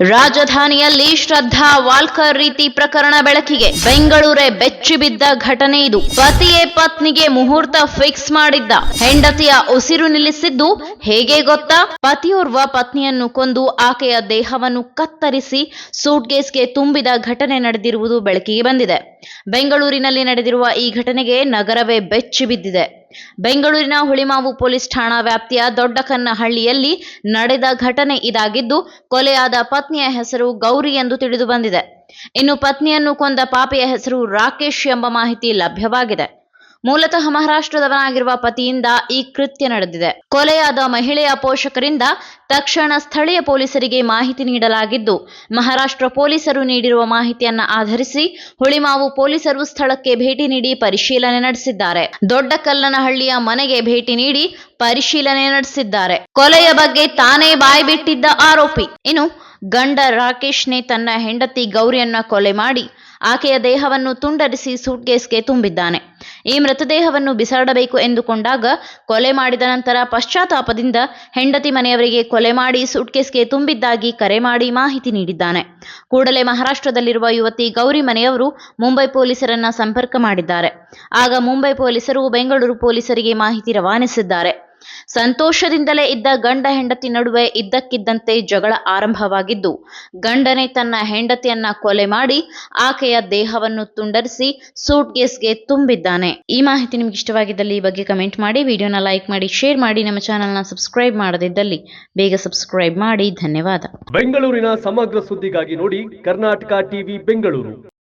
ರಾಜಧಾನಿಯಲ್ಲಿ ಶ್ರದ್ಧಾ ವಾಲ್ಕರ್ ರೀತಿ ಪ್ರಕರಣ ಬೆಳಕಿಗೆ. ಬೆಂಗಳೂರೇ ಬೆಚ್ಚಿ ಬಿದ್ದ ಘಟನೆ ಇದು. ಪತಿಯೇ ಪತ್ನಿಗೆ ಮುಹೂರ್ತ ಫಿಕ್ಸ್ ಮಾಡಿದ್ದ. ಹೆಂಡತಿಯ ಉಸಿರು ನಿಲ್ಲಿಸಿದ್ದು ಹೇಗೆ ಗೊತ್ತಾ? ಪತಿಯೋರ್ವ ಪತ್ನಿಯನ್ನು ಕೊಂದು ಆಕೆಯ ದೇಹವನ್ನು ಕತ್ತರಿಸಿ ಸೂಟ್ಕೇಸ್ಗೆ ತುಂಬಿದ ಘಟನೆ ನಡೆದಿರುವುದು ಬೆಳಕಿಗೆ ಬಂದಿದೆ. ಬೆಂಗಳೂರಿನಲ್ಲಿ ನಡೆದಿರುವ ಈ ಘಟನೆಗೆ ನಗರವೇ ಬೆಚ್ಚಿ ಬಿದ್ದಿದೆ ಬೆಂಗಳೂರಿನ ಹುಳಿಮಾವು ಪೊಲೀಸ್ ಠಾಣಾ ವ್ಯಾಪ್ತಿಯ ದೊಡ್ಡಕನ್ನಹಳ್ಳಿಯಲ್ಲಿ ನಡೆದ ಘಟನೆ ಇದಾಗಿದ್ದು, ಕೊಲೆಯಾದ ಪತ್ನಿಯ ಹೆಸರು ಗೌರಿ ಎಂದು ತಿಳಿದು ಬಂದಿದೆ. ಇನ್ನು ಪತ್ನಿಯನ್ನು ಕೊಂದ ಪಾಪಿಯ ಹೆಸರು ರಾಕೇಶ್ ಎಂಬ ಮಾಹಿತಿ ಲಭ್ಯವಾಗಿದೆ. ಮೂಲತಃ ಮಹಾರಾಷ್ಟ್ರದವನಾಗಿರುವ ಪತಿಯಿಂದ ಈ ಕೃತ್ಯ ನಡೆದಿದೆ. ಕೊಲೆಯಾದ ಮಹಿಳೆಯ ಪೋಷಕರಿಂದ ತಕ್ಷಣ ಸ್ಥಳೀಯ ಪೊಲೀಸರಿಗೆ ಮಾಹಿತಿ ನೀಡಲಾಗಿದ್ದು, ಮಹಾರಾಷ್ಟ್ರ ಪೊಲೀಸರು ನೀಡಿರುವ ಮಾಹಿತಿಯನ್ನ ಆಧರಿಸಿ ಹುಳಿಮಾವು ಪೊಲೀಸರು ಸ್ಥಳಕ್ಕೆ ಭೇಟಿ ನೀಡಿ ಪರಿಶೀಲನೆ ನಡೆಸಿದ್ದಾರೆ. ದೊಡ್ಡಕಲ್ಲನಹಳ್ಳಿಯ ಮನೆಗೆ ಭೇಟಿ ನೀಡಿ ಪರಿಶೀಲನೆ ನಡೆಸಿದ್ದಾರೆ. ಕೊಲೆಯ ಬಗ್ಗೆ ತಾನೇ ಬಾಯಿ ಬಿಟ್ಟಿದ್ದ ಆರೋಪಿ. ಇನ್ನು ಗಂಡ ರಾಕೇಶ್ನೇ ತನ್ನ ಹೆಂಡತಿ ಗೌರಿಯನ್ನ ಕೊಲೆ ಮಾಡಿ, ಆಕೆಯ ದೇಹವನ್ನು ತುಂಡರಿಸಿ ಸೂಟ್ಕೇಸ್ಗೆ ತುಂಬಿದ್ದಾನೆ. ಈ ಮೃತದೇಹವನ್ನು ಬಿಸಾಡಬೇಕು ಎಂದುಕೊಂಡಾಗ ಕೊಲೆ ಮಾಡಿದ ನಂತರ ಪಶ್ಚಾತ್ತಾಪದಿಂದ ಹೆಂಡತಿ ಮನೆಯವರಿಗೆ ಕೊಲೆ ಮಾಡಿ ಸೂಟ್ಕೇಸ್ಗೆ ತುಂಬಿದ್ದಾಗಿ ಕರೆ ಮಾಡಿ ಮಾಹಿತಿ ನೀಡಿದ್ದಾನೆ. ಕೂಡಲೇ ಮಹಾರಾಷ್ಟ್ರದಲ್ಲಿರುವ ಯುವತಿ ಗೌರಿ ಮನೆಯವರು ಮುಂಬೈ ಪೊಲೀಸರನ್ನ ಸಂಪರ್ಕ ಮಾಡಿದ್ದಾರೆ. ಆಗ ಮುಂಬೈ ಪೊಲೀಸರು ಬೆಂಗಳೂರು ಪೊಲೀಸರಿಗೆ ಮಾಹಿತಿ ರವಾನಿಸಿದ್ದಾರೆ. ಸಂತೋಷದಿಂದಲೇ ಇದ್ದ ಗಂಡ ಹೆಂಡತಿ ನಡುವೆ ಇದ್ದಕ್ಕಿದ್ದಂತೆ ಜಗಳ ಆರಂಭವಾಗಿದ್ದು, ಗಂಡನೇ ತನ್ನ ಹೆಂಡತಿಯನ್ನ ಕೊಲೆ ಮಾಡಿ ಆಕೆಯ ದೇಹವನ್ನು ತುಂಡರಿಸಿ ಸೂಟ್ ಸೂಟ್ಕೇಸ್ಗೆ ತುಂಬಿದ್ದಾನೆ. ಈ ಮಾಹಿತಿ ನಿಮ್ಗೆ ಇಷ್ಟವಾಗಿದ್ದಲ್ಲಿ ಈ ಬಗ್ಗೆ ಕಮೆಂಟ್ ಮಾಡಿ, ವಿಡಿಯೋನ ಲೈಕ್ ಮಾಡಿ, ಶೇರ್ ಮಾಡಿ, ನಮ್ಮ ಚಾನೆಲ್ನ ಸಬ್ಸ್ಕ್ರೈಬ್ ಮಾಡದಿದ್ದಲ್ಲಿ ಬೇಗ ಸಬ್ಸ್ಕ್ರೈಬ್ ಮಾಡಿ. ಧನ್ಯವಾದ. ಬೆಂಗಳೂರಿನ ಸಮಗ್ರ ಸುದ್ದಿಗಾಗಿ ನೋಡಿ ಕರ್ನಾಟಕ ಟಿವಿ ಬೆಂಗಳೂರು.